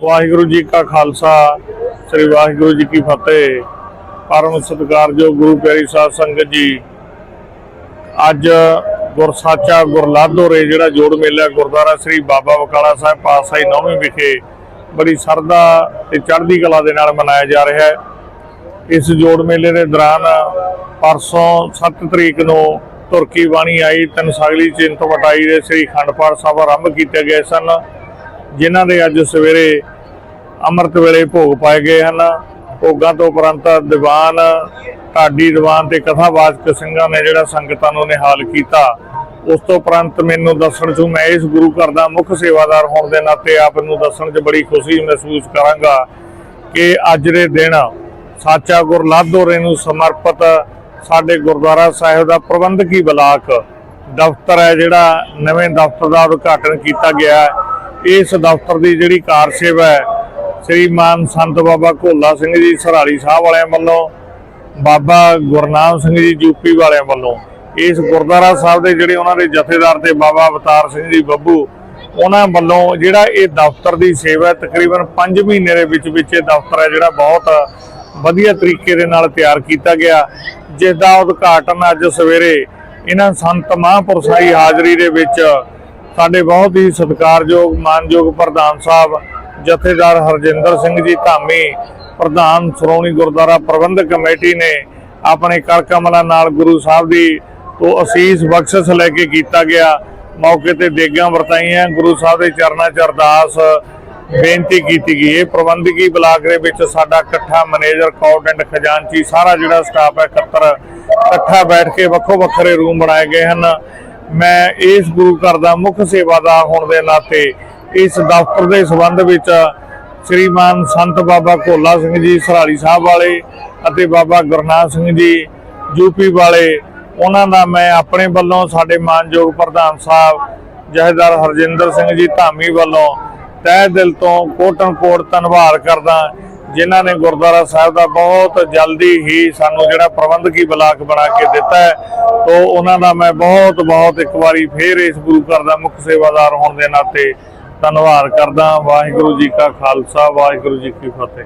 ਵਾਹਿਗੁਰੂ ਜੀ ਕਾ ਖਾਲਸਾ, ਸ੍ਰੀ ਵਾਹਿਗੁਰੂ ਜੀ ਕੀ ਫਤਿਹ। ਪਰਮ ਸਤਿਕਾਰਯੋਗ ਗੁਰੂ ਪਿਆਰੀ ਸਾਧ ਸੰਗਤ ਜੀ, ਅੱਜ ਗੁਰਸਾਚਾ ਗੁਰਲਾਧੋਰੇ ਜਿਹੜਾ ਜੋੜ ਮੇਲਾ ਗੁਰਦੁਆਰਾ ਸ੍ਰੀ ਬਾਬਾ ਬਕਾਲਾ ਸਾਹਿਬ ਪਾਤਸ਼ਾਹੀ ਨੌਵੀਂ ਵਿਖੇ ਬੜੀ ਸਰਦਾ ਤੇ ਚੜ੍ਹਦੀ ਕਲਾ ਦੇ ਨਾਲ ਮਨਾਇਆ ਜਾ ਰਿਹਾ ਹੈ। ਇਸ ਜੋੜ ਮੇਲੇ ਦੇ ਦੌਰਾਨ ਪਰਸੋਂ 7 ਤਰੀਕ ਨੂੰ ਤੁਰਕੀ ਬਾਣੀ ਆਈ, ਤਨਸਾਗਲੀ ਚਿੰਤ ਵਟਾਈ ਦੇ ਸ੍ਰੀ ਖੰਡ ਪਾਠ ਸਾਹਿਬ ਆਰੰਭ ਕੀਤੇ ਗਏ ਸਨ। ਜਿਨ੍ਹਾਂ ਦੇ ਅੱਜ ਸਵੇਰੇ ਅੰਮ੍ਰਿਤ ਵੇਲੇ ਭੋਗ ਪਾਏ ਗਏ ਹਨ, ਭੋਗਾਂ ਤੋਂ ਉਪਰੰਤ ਦੀਵਾਨ, ਢਾਡੀ ਦੀਵਾਨ ਤੇ ਕਥਾਵਾਚਕ ਸਿੰਘਾਂ ਨੇ ਜਿਹੜਾ ਸੰਗਤਾਂ ਨੂੰ ਨਿਹਾਲ ਕੀਤਾ, ਉਸ ਤੋਂ ਉਪਰੰਤ ਮੈਨੂੰ ਦੱਸਣ ਚ ਮੈਂ ਇਸ ਗੁਰੂ ਘਰ ਦਾ ਮੁੱਖ ਸੇਵਾਦਾਰ ਹੋਣ ਦੇ ਨਾਤੇ ਆਪ ਨੂੰ ਦੱਸਣ 'ਚ ਬੜੀ ਖੁਸ਼ੀ ਮਹਿਸੂਸ ਕਰਾਂਗਾ ਕਿ ਅੱਜ ਦੇ ਦਿਨ ਸਾਚਾ ਗੁਰ ਲਾਧੋਰੇ ਨੂੰ ਸਮਰਪਿਤ ਸਾਡੇ ਗੁਰਦੁਆਰਾ ਸਾਹਿਬ ਦਾ ਪ੍ਰਬੰਧਕੀ ਬਲਾਕ ਦਫ਼ਤਰ ਹੈ, ਜਿਹੜਾ ਨਵੇਂ ਦਫ਼ਤਰ ਦਾ ਉਦਘਾਟਨ ਕੀਤਾ ਗਿਆ ਹੈ। ਇਸ ਦਫ਼ਤਰ ਦੀ ਜਿਹੜੀ ਕਾਰ ਸੇਵਾ ਹੈ, ਸ੍ਰੀ ਮਾਨ ਸੰਤ ਬਾਬਾ ਘੋਲਾ ਸਿੰਘ ਜੀ ਸਰਾਲੀ ਸਾਹਿਬ ਵਾਲਿਆਂ ਵੱਲੋਂ, ਬਾਬਾ ਗੁਰਨਾਮ ਸਿੰਘ ਜੀ ਯੂਪੀ ਵਾਲਿਆਂ ਵੱਲੋਂ, ਇਸ ਗੁਰਦੁਆਰਾ ਸਾਹਿਬ ਦੇ ਜਿਹੜੇ ਉਹਨਾਂ ਦੇ ਜਥੇਦਾਰ ਤੇ ਬਾਬਾ ਅਵਤਾਰ ਸਿੰਘ ਜੀ ਬੱਬੂ, ਉਹਨਾਂ ਵੱਲੋਂ ਜਿਹੜਾ ਇਹ ਦਫ਼ਤਰ ਦੀ ਸੇਵਾ ਤਕਰੀਬਨ 5 ਮਹੀਨੇ ਦੇ ਵਿੱਚ ਵਿੱਚ ਇਹ ਦਫ਼ਤਰ ਹੈ, ਜਿਹੜਾ ਬਹੁਤ ਵਧੀਆ ਤਰੀਕੇ ਦੇ ਨਾਲ ਤਿਆਰ ਕੀਤਾ ਗਿਆ। ਜਿਸ ਦਾ ਉਦਘਾਟਨ ਅੱਜ ਸਵੇਰੇ ਇਹਨਾਂ ਸੰਤ ਮਹਾਂਪੁਰਸ਼ਾਂ ਦੀ ਹਾਜ਼ਰੀ ਦੇ ਵਿੱਚ ਸਾਡੇ ਬਹੁਤ ਹੀ ਸਤਿਕਾਰਯੋਗ, ਮਾਨਯੋਗ ਪ੍ਰਧਾਨ ਸਾਹਿਬ, ਜਥੇਦਾਰ ਹਰਜਿੰਦਰ ਸਿੰਘ ਜੀ ਧਾਮੀ, ਪ੍ਰਧਾਨ ਸ਼੍ਰੋਮਣੀ ਗੁਰਦੁਆਰਾ ਪ੍ਰਬੰਧਕ ਕਮੇਟੀ ਨੇ ਆਪਣੇ ਕਰ ਕਮਲਾਂ ਨਾਲ ਗੁਰੂ ਸਾਹਿਬ ਦੀ ਤੋਂ ਅਸੀਸ ਬਖਸ਼ਿਸ਼ ਲੈ ਕੇ ਕੀਤਾ ਗਿਆ। ਮੌਕੇ ਤੇ ਦੇਗਾਂ ਵਰਤਾਈਆਂ। ਗੁਰੂ ਸਾਹਿਬ ਦੇ ਚਰਨਾਂ 'ਚ ਅਰਦਾਸ ਬੇਨਤੀ ਕੀਤੀ ਗਈ। ਇਹ ਪ੍ਰਬੰਧਕੀ ਬਲਾਕ ਦੇ ਵਿੱਚ ਸਾਡਾ ਇਕੱਠਾ ਮੈਨੇਜਰ ਅਕਾਊਂਟੈਂਟ ਖਜ਼ਾਨਚੀ ਸਾਰਾ ਜਿਹੜਾ ਸਟਾਫ ਹੈ ਇਕੱਤਰ, ਇਕੱਠਾ ਬੈਠ ਕੇ ਵੱਖੋ ਵੱਖਰੇ ਰੂਮ ਬਣਾਏ ਗਏ ਹਨ। ਮੈਂ ਇਸ ਗੁਰੂ ਘਰ ਦਾ ਮੁੱਖ ਸੇਵਾਦਾਰ ਹੋਣ ਦੇ ਨਾਤੇ ਇਸ ਦਫ਼ਤਰ ਦੇ ਸੰਬੰਧ ਵਿੱਚ ਸ੍ਰੀਮਾਨ ਸੰਤ ਬਾਬਾ ਕੋਲਾ ਸਿੰਘ ਜੀ, ਸਰਾਲੀ ਸਾਹਿਬ ਵਾਲੇ ਅਤੇ ਬਾਬਾ ਗੁਰਨਾਮ ਸਿੰਘ ਜੀ ਯੂਪੀ ਵਾਲੇ, ਉਹਨਾਂ ਦਾ ਮੈਂ ਆਪਣੇ ਵੱਲੋਂ ਸਾਡੇ ਮਾਨਯੋਗ ਪ੍ਰਧਾਨ ਸਾਹਿਬ ਜਹੇਦਾਰ ਹਰਜਿੰਦਰ ਸਿੰਘ ਜੀ ਧਾਮੀ ਵੱਲੋਂ ਤਹਿ ਦਿਲ ਤੋਂ ਕੋਟਨ ਕੋਟ ਧੰਨਵਾਦ ਕਰਦਾ ਜਿਨ੍ਹਾਂ ਨੇ ਗੁਰਦੁਆਰਾ ਸਾਹਿਬ ਦਾ ਬਹੁਤ ਜਲਦੀ ਹੀ ਸਾਨੂੰ ਜਿਹੜਾ ਪ੍ਰਬੰਧਕੀ ਬਲਾਕ ਬਣਾ ਕੇ ਦਿੱਤਾ ਹੈ, ਤੋਂ ਉਹਨਾਂ ਦਾ ਮੈਂ ਬਹੁਤ ਬਹੁਤ ਇੱਕ ਵਾਰੀ ਫੇਰ ਇਸ ਗੁਰੂ ਘਰ ਦਾ ਮੁੱਖ ਸੇਵਾਦਾਰ ਹੋਣ ਦੇ ਨਾਤੇ ਧੰਨਵਾਦ ਕਰਦਾ ਵਾਹਿਗੁਰੂ ਜੀ ਕਾ ਖਾਲਸਾ, ਵਾਹਿਗੁਰੂ ਜੀ ਕੀ ਫਤਿਹ।